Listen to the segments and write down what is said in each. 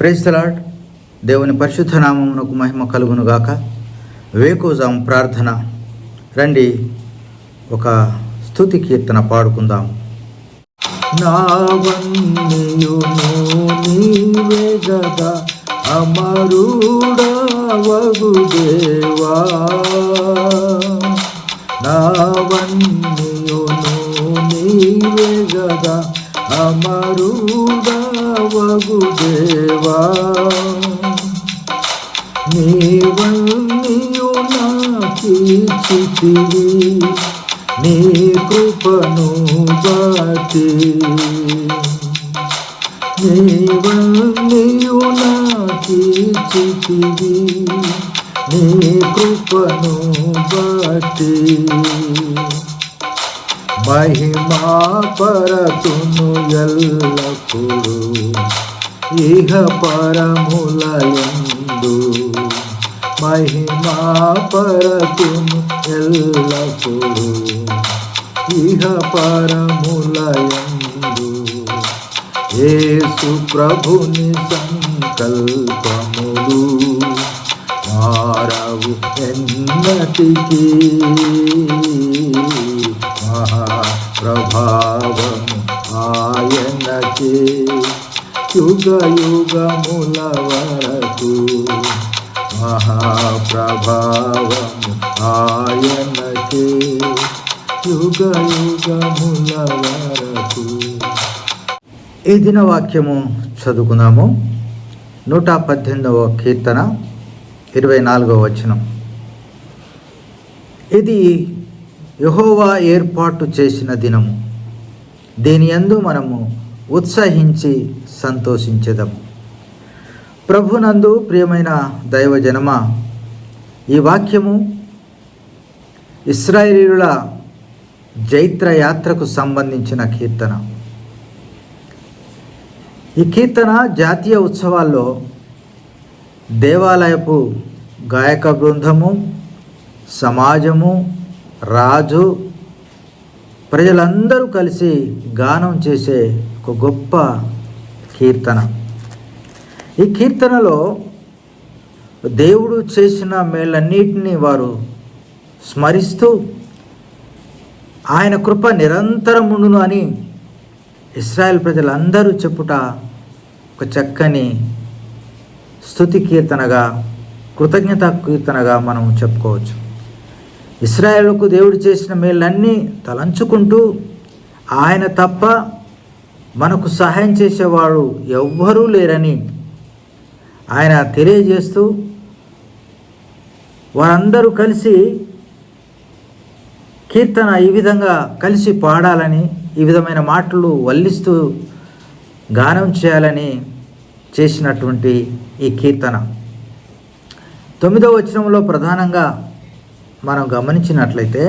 Praise the Lord దేవుని పరిశుద్ధ నామమునకు మహిమ కలుగునుగాక. వేకోజాం ప్రార్థన. రండి ఒక స్థుతి కీర్తన పాడుకుందాం నావన్నీయును అమరుడవగు దేవా నావన్నీయును అమరుడవగు దేవా నీవన్నీయు నాకీచితివి నీ కృపను బట్టి నీవన్నీయు నాకీచితివి నీ కృపను బట్టి మహిమా పరతును ఎల్లప్పుడు ఇహ పరములయందు. మహిమా పరతును ఎల్లప్పుడు ఇహ పరములయందు. యేసు ప్రభుని సంకల్పములు మారవు ఎన్నటికీ. మహాప్రభావము ఆయనకే యుగ యుగముల వరకు మహాప్రభావం ఆయనకే యుగ యుగముల వరకు ఈ దిన వాక్యము చదువుకున్నాము నూట పద్దెనిమిదవ కీర్తన ఇరవై నాలుగవ వచనం. ఇది యహోవా ఏర్పాటు చేసిన దినము. దీని యందు మనము ఉత్సహించి సంతోషించేదము. ప్రభునందు ప్రియమైన దైవజనమ ఈ వాక్యము ఇస్రాయేలీల జైత్ర యాత్రకు సంబంధించిన కీర్తన. ఈ కీర్తన జాతీయ ఉత్సవాల్లో దేవాలయపు గాయక బృందము సమాజము రాజు ప్రజలందరూ కలిసి గానం చేసే ఒక గొప్ప కీర్తన. ఈ కీర్తనలో దేవుడు చేసిన మేళ్ళన్నిటినీ వారు స్మరిస్తూ ఆయన కృప నిరంతరం ఉండును అని ఇస్రాయల్ ప్రజలందరూ చెప్పుట ఒక చక్కని స్థుతి కీర్తనగా కృతజ్ఞత కీర్తనగా మనం చెప్పుకోవచ్చు. ఇస్రాయేళ్ళకు దేవుడు చేసిన మేళ్ళన్నీ తలంచుకుంటూ ఆయన తప్ప మనకు సహాయం చేసేవాడు ఎవ్వరూ లేరని ఆయన తెలియజేస్తూ వారందరూ కలిసి కీర్తన ఈ విధంగా కలిసి పాడాలని ఈ విధమైన మాటలు వల్లిస్తూ గానం చేయాలని చేసినటువంటి ఈ కీర్తన. తొమ్మిదవ వచనంలో ప్రధానంగా మనం గమనించినట్లయితే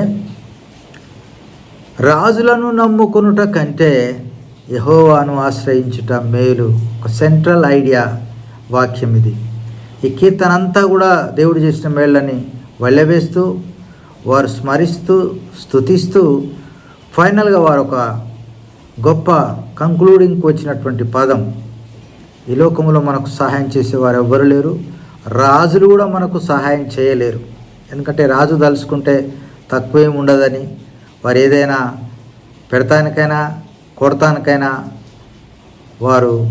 రాజులను నమ్ముకొనుట కంటే యహోవాను ఆశ్రయించుట మేలు ఒక సెంట్రల్ ఐడియా వాక్యం ఇది. ఈ కీర్తన అంతా కూడా దేవుడు చేసిన మేళ్ళని వెళ్ళవేస్తూ వారు స్మరిస్తూ స్థుతిస్తూ ఫైనల్గా వారు ఒక గొప్ప కంక్లూడింగ్కి వచ్చినటువంటి పదం. ఈ లోకంలో మనకు సహాయం చేసేవారు ఎవ్వరు లేరు రాజులు కూడా మనకు సహాయం చేయలేరు. ఎందుకంటే రాజు తలుచుకుంటే తక్కువేం ఉండదని. వారు ఏదైనా పెడతానికైనా కొడతానికైనా వారు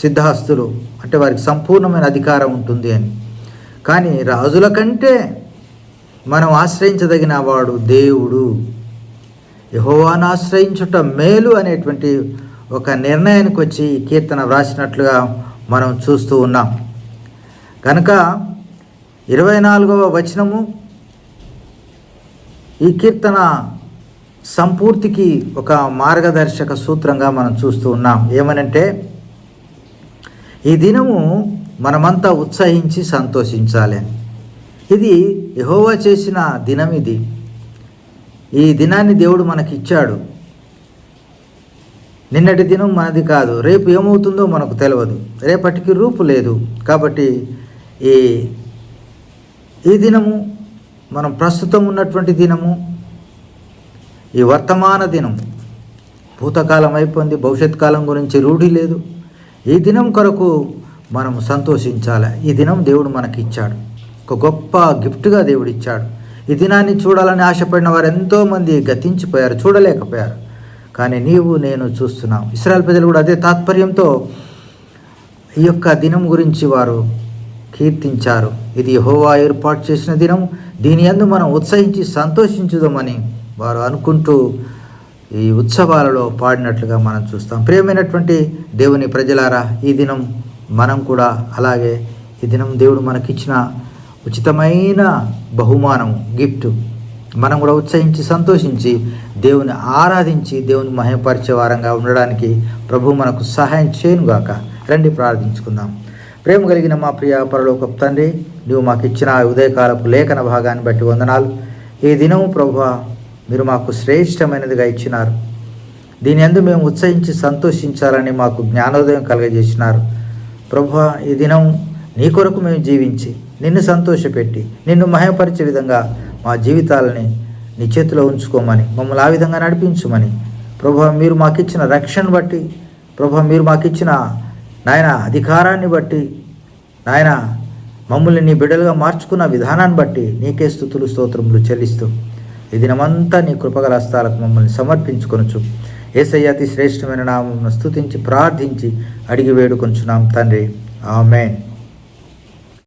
సిద్ధాస్తులు అంటే వారికి సంపూర్ణమైన అధికారం ఉంటుంది అని. కానీ రాజుల కంటే మనం ఆశ్రయించదగిన వాడు దేవుడు. యహోవాను ఆశ్రయించుట మేలు అనేటువంటి ఒక నిర్ణయానికి వచ్చి ఈ కీర్తన వ్రాసినట్లుగా మనం చూస్తూ ఉన్నాం. కనుక ఇరవై నాలుగవ వచనము ఈ కీర్తన సంపూర్తికి ఒక మార్గదర్శక సూత్రంగా మనం చూస్తూ ఉన్నాం. ఏమనంటే ఈ దినము మనమంతా ఉత్సహించి సంతోషించాలి. ఇది యహోవా చేసిన దినం ఇది. ఈ దినాన్ని దేవుడు మనకి ఇచ్చాడు నిన్నటి దినం మనది కాదు. రేపు ఏమవుతుందో మనకు తెలియదు రేపటికి రూపు లేదు. కాబట్టి ఈ ఈ దినము మనం ప్రస్తుతం ఉన్నటువంటి దినము ఈ వర్తమాన దినం భూతకాలం అయిపోయింది భవిష్యత్ కాలం గురించి రూఢి లేదు. ఈ దినం కొరకు మనం సంతోషించాలి. ఈ దినం దేవుడు మనకి ఇచ్చాడు ఒక గొప్ప గిఫ్ట్గా దేవుడు ఇచ్చాడు ఈ దినాన్ని చూడాలని ఆశపడిన వారు ఎంతోమంది గతించిపోయారు చూడలేకపోయారు. కానీ నీవు నేను చూస్తున్నాం. ఇస్రాయల్ ప్రజలు కూడా అదే తాత్పర్యంతో ఈ యొక్క దినం గురించి వారు కీర్తించారు. ఇది హోవా ఏర్పాటు చేసిన దినం. దీని యందు మనం ఉత్సహించి సంతోషించుదామని వారు అనుకుంటూ ఈ ఉత్సవాలలో పాడినట్లుగా మనం చూస్తాం. ప్రియమైనటువంటి దేవుని ప్రజలారా ఈ దినం మనం కూడా అలాగే ఈ దినం దేవుడు మనకిచ్చిన ఉచితమైన బహుమానం గిఫ్ట్ మనం కూడా ఉత్సహించి సంతోషించి దేవుని ఆరాధించి దేవుని మహిమపరిచే వారంగా ఉండడానికి ప్రభు మనకు సహాయం చేయనుగాక. రండి ప్రార్థించుకుందాం. ప్రేమ కలిగిన మా ప్రియ పరలోక తండ్రి నువ్వు మాకు ఇచ్చిన ఉదయకాలపు లేఖన భాగాన్ని బట్టి వందనాలు. ఈ దినము ప్రభు మీరు మాకు శ్రేష్టమైనదిగా ఇచ్చినారు. దీని అందు మేము ఉత్సహించి సంతోషించాలని మాకు జ్ఞానోదయం కలగజేసినారు. ప్రభు ఈ దినం నీ కొరకు మేము జీవించి నిన్ను సంతోషపెట్టి నిన్ను మహపరిచే విధంగా మా జీవితాలని నీ చేతిలో ఉంచుకోమని మమ్మల్ని ఆ విధంగా నడిపించమని. ప్రభు మీరు మాకిచ్చిన రక్షణ బట్టి ప్రభు మీరు మాకిచ్చిన నాయన అధికారాన్ని బట్టి నాయన మమ్మల్ని నీ బిడ్డలుగా మార్చుకున్న విధానాన్ని బట్టి నీకే స్థుతులు స్తోత్రములు చెల్లిస్తూ ఈ దినమంతా నీ కృపగల హస్తాలకు మమ్మల్ని సమర్పించుకొనొచ్చు ఏసయ్య అతి శ్రేష్టమైన నామం స్తుతించి ప్రార్థించి అడిగి వేడుకొంచున్నాం తండ్రి. ఆమెన్.